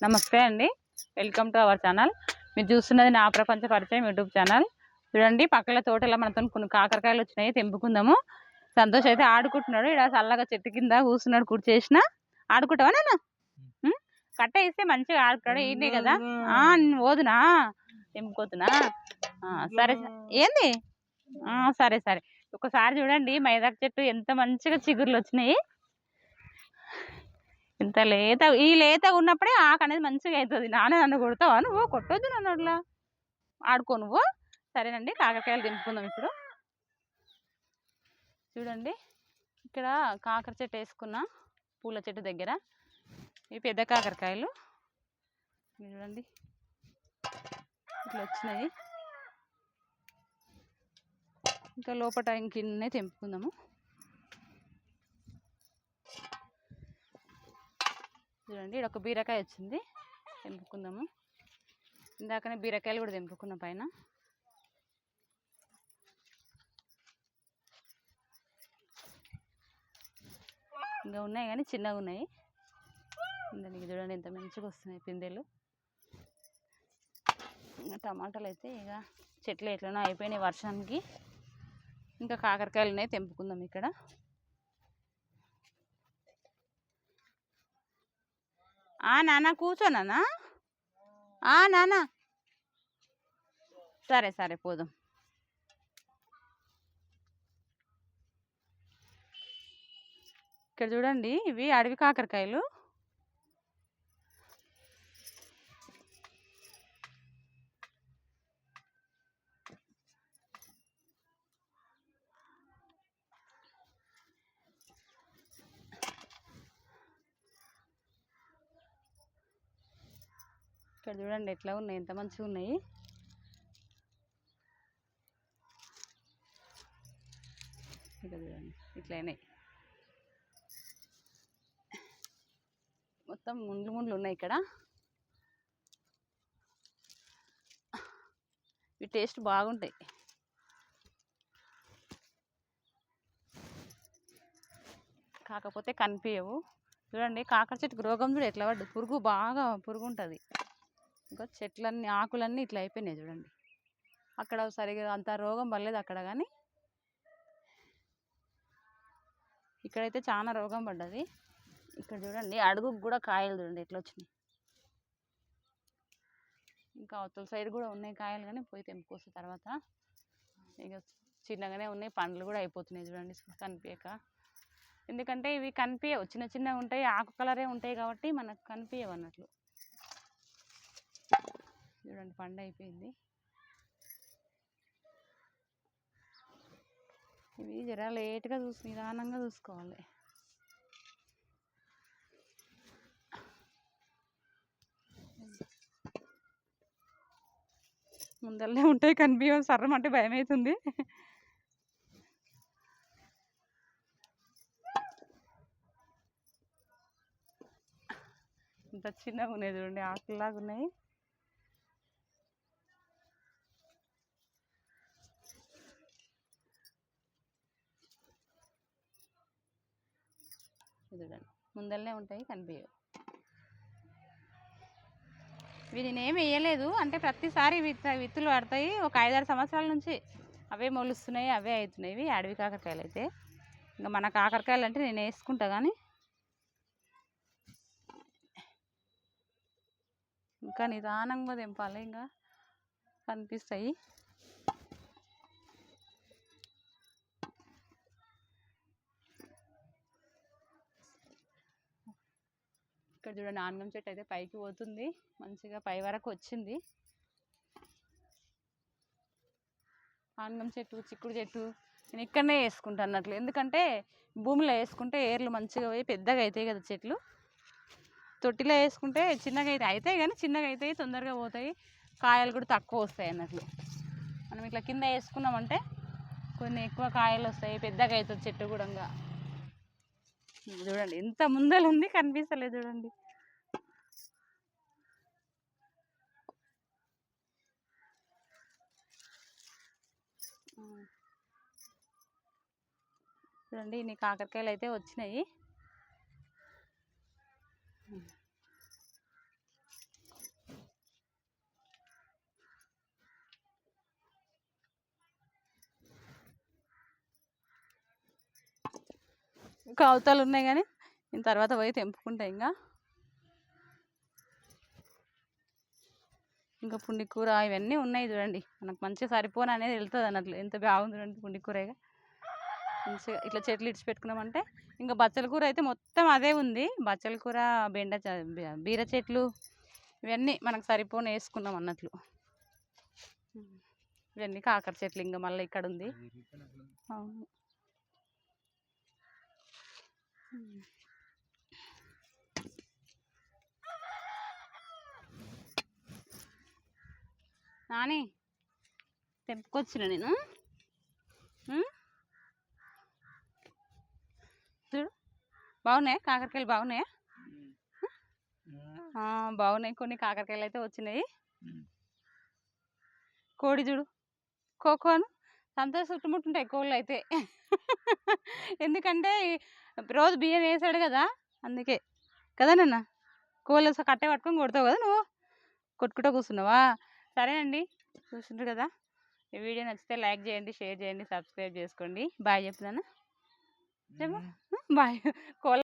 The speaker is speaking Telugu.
నమస్తే అండి. వెల్కమ్ టు అవర్ ఛానల్ మీరు చూస్తున్నది నా ప్రపంచ పరిచయం యూట్యూబ్ ఛానల్ చూడండి పక్కల తోటలో మనతో కొన్ని కాకరకాయలు వచ్చినాయి తెంపుకుందాము. సంతోష్ అయితే ఆడుకుంటున్నాడు. ఇక్కడ చల్లగా చెట్టు కింద కూర్చున్నాడు కూర్చేసిన ఆడుకుంటావా నాన్న? ఉం? కట్ట ఇస్తే మంచిగా ఆడుతాడు ఏంటి కదా? నేను పోదునా? తెంపుకోతున్నా సరే సరే. ఏంది? ఆ, సరే సరే. ఒకసారి చూడండి మైదాకు చెట్టు ఎంత మంచిగా చిగుర్లు వచ్చినాయి. ఇంత లేత ఈ లేతగా ఉన్నప్పుడే ఆకు అనేది మంచిగా అవుతుంది నాన్న నన్ను కొడతావా? నువ్వు కొట్టొద్దు నన్ను అట్లా. ఆడుకో నువ్వు. సరేనండి కాకరకాయలు దింపుకుందాం ఇప్పుడు. చూడండి ఇక్కడ కాకర చెట్టు వేసుకున్నా పూల చెట్టు దగ్గర ఇవి పెద్ద కాకరకాయలు. చూడండి ఇట్లా వచ్చినాయి. ఇంకా లోపల ఇంకిన్నే తెంపుకుందాము. చూడండి ఇక్కడ ఒక బీరకాయ వచ్చింది. తెంపుకుందాము ఇందాకనే బీరకాయలు కూడా తెంపుకున్నాం పైన. ఇంకా ఉన్నాయి కానీ చిన్నగా ఉన్నాయి. దానికి చూడండి ఎంత మంచిగా వస్తున్నాయి పిందెలు. ఇంకా టమాటాలు అయితే ఇక చెట్లు ఎట్లనో అయిపోయినాయి వర్షానికి. ఇంకా కాకరకాయలు ఉన్నాయి తెంపుకుందాం ఇక్కడ. ఆ నాన్న కూర్చో నాన్న ఆ నాన్న. సరే సరే పోదాం. ఇక్కడ చూడండి ఇవి అడవి కాకరకాయలు. ఇక్కడ చూడండి ఎట్లా ఉన్నాయి ఎంత మంచిగా ఉన్నాయి. ఇక్కడ చూడండి ఇట్లైనాయి మొత్తం ముండ్లు ముండ్లు ఉన్నాయి ఇక్కడ. ఇవి టేస్ట్ బాగుంటాయి. కాకపోతే కనిపించవు. చూడండి కాకర చెట్టుకు రోగం చూడు ఎట్లా పడ్డు పురుగు బాగా పురుగు ఉంటుంది ఇంకా చెట్లన్నీ ఆకులన్నీ ఇట్లా అయిపోయినాయి చూడండి. అక్కడ సరిగా అంత రోగం పడలేదు అక్కడ కానీ. ఇక్కడైతే చాలా రోగం పడ్డది. ఇక్కడ చూడండి అడుగుకు కూడా కాయలు చూడండి ఎట్లా వచ్చినాయి. ఇంకా అవతల సైడ్ కూడా ఉన్నాయి కాయలు కానీ పోయి తెంపుకొస్తే తర్వాత ఇక చిన్నగానే ఉన్నాయి పండ్లు కూడా అయిపోతున్నాయి చూడండి కనిపించక. ఎందుకంటే ఇవి కనిపించవు చిన్న చిన్నగా ఉంటాయి ఆకు కలరే ఉంటాయి కాబట్టి మనకు కనిపించవు అన్నట్లు. చూడండి పండు అయిపోయింది. ఇవి జర లేట్గా చూసి నిదానంగా చూసుకోవాలి. ముందల్లే ఉంటాయి కనిపించ సర్రం అంటే భయం అవుతుంది ఇంత చిన్నగా ఉన్నాయి చూడండి ఆకులాగా ఉన్నాయి. చూడండి. ముందరనే ఉంటాయి కనిపించవు వీటిని ఏమి వేయలేదు. అంటే ప్రతిసారి విత్త విత్తులు పడతాయి. ఒక ఐదారు సంవత్సరాల నుంచి అవే మొలుస్తున్నాయి అవే అవుతున్నాయి. ఇవి అడవి కాకరకాయలు అయితే. ఇంకా మన కాకరకాయలు అంటే నేను వేసుకుంటా కానీ ఇంకా నిదానంగా తెంపాలి ఇంకా కనిపిస్తాయి. ఇక్కడ చూడండి ఆనగం చెట్టు అయితే పైకి పోతుంది. మంచిగా పై వరకు వచ్చింది. ఆనగం చెట్టు చిక్కుడు చెట్టు నేను ఇక్కడనే వేసుకుంటాను అన్నట్లు. ఎందుకంటే భూమిలో వేసుకుంటే ఏర్లు మంచిగా పోయి పెద్దగా అవుతాయి కదా చెట్లు. తొట్టిలో వేసుకుంటే చిన్నగా అయితే అవుతాయి కానీ చిన్నగా అవుతాయి తొందరగా పోతాయి. కాయలు కూడా తక్కువ వస్తాయి అన్నట్లు. మనం ఇట్లా కింద వేసుకున్నామంటే కొన్ని ఎక్కువ కాయలు వస్తాయి పెద్దగా అవుతుంది చెట్టు కూడా చూడండి. ఎంత ముందర ఉంది కనిపిస్తలేదు చూడండి. చూడండి ఇన్ని కాకరకాయలు అయితే వచ్చినాయి. కవతాలు ఉన్నాయి కానీ నేను తర్వాత పోయి తెంపుకుంటా ఇంకా. ఇంకా పుండికూర ఇవన్నీ ఉన్నాయి చూడండి. మనకు మంచిగా సరిపోను అనేది వెళ్తుంది అన్నట్లు. ఎంత బాగుంది చూడండి పుండికూరగా మంచిగా ఇట్లా చెట్లు ఇడిచి పెట్టుకున్నామంటే ఇంకా బచ్చల కూర అయితే మొత్తం అదే ఉంది. బచ్చల కూర బెండ బీర చెట్లు ఇవన్నీ మనకు సరిపోను వేసుకున్నాం అన్నట్లు. ఇవన్నీ కాకర చెట్లు ఇంకా మళ్ళీ ఇక్కడ ఉంది అవును. నాని తెంపుకొచ్చిన నేను? చూడు బాగున్నాయా? కాకరకాయలు బాగున్నాయా? బాగున్నాయి. కొన్ని కాకరకాయలు అయితే వచ్చినాయి. కోడి చూడు. కోకోను సంతోష చుట్టుముట్టుంటాయి కోళ్ళు అయితే ఎందుకంటే రోజు బియ్యం వేసాడు కదా అందుకే. కదా నాన్న? కోళ్ళు కట్టే పట్టుకొని కొడతావు కదా నువ్వు? కొట్టుకుంటూ కూర్చున్నావా? సరేనండి చూసిండ్రు కదా? ఈ వీడియో నచ్చితే లైక్ చేయండి షేర్ చేయండి సబ్స్క్రైబ్ చేసుకోండి. బాయ్ చెప్తున్నాను? చెప్పు. బాయ్. కోళ్ళ